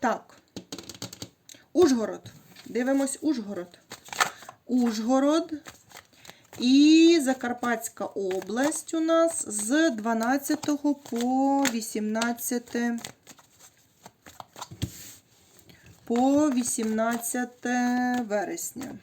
Так. Ужгород. Дивимось Ужгород. Ужгород. І Закарпатська область у нас з 12 по 18 по 18 вересня.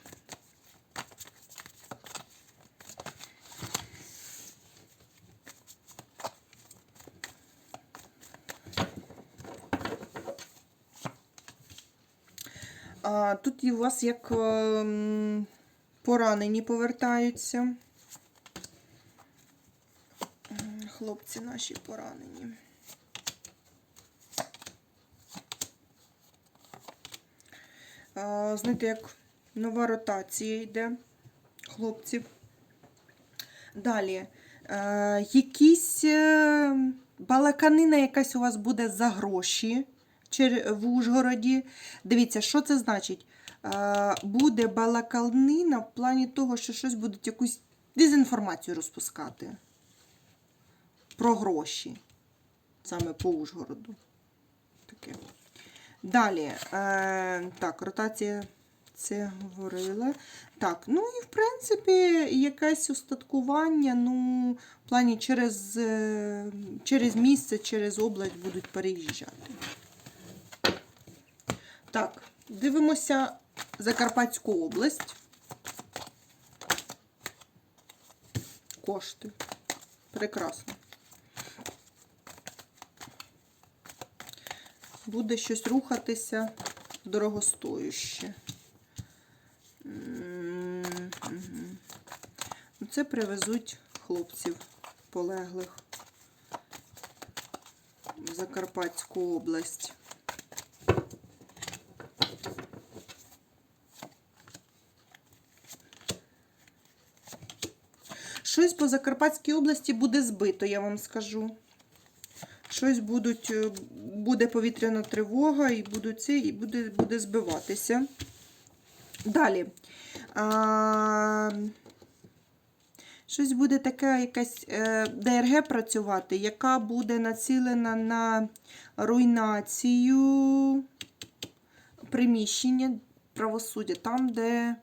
А, тут і у вас як ем, поранені повертаються. Хлопці наші поранені. Знаєте, як нова ротація йде хлопців. Далі. Е, якісь е, балаканина якась у вас буде за гроші в Ужгороді. Дивіться, що це значить? Е, буде балаканина в плані того, що щось будуть якусь дезінформацію розпускати про гроші. Саме по Ужгороду. Таке. Далі, е, так, ротація це говорила. Так, ну і в принципі якесь устаткування, ну, в плані через, е, через місце, через область будуть переїжджати. Так, дивимося Закарпатську область. Кошти. Прекрасно. буде щось рухатися дорогостоюще. Це привезуть хлопців полеглих в Закарпатську область. Щось по Закарпатській області буде збито, я вам скажу. Щось будуть, е, буде повітряна тривога, і будуть це, і буде, буде збиватися. Далі. А, щось буде таке, якась е, ДРГ працювати, яка буде націлена на руйнацію приміщення правосуддя, там, де,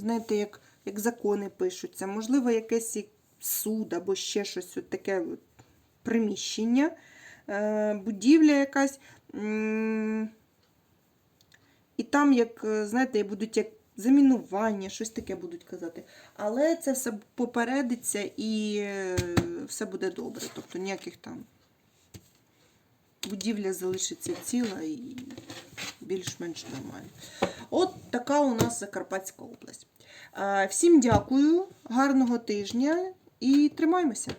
знаєте, як, як закони пишуться, можливо, якесь суд або ще щось от таке от приміщення, е, будівля якась. І там, як, е, знаєте, будуть як замінування, щось таке будуть казати. Але це все попередиться і е, все буде добре. Тобто ніяких там будівля залишиться ціла і більш-менш нормально. От така у нас Закарпатська область. Всім дякую, гарного тижня і тримаймося!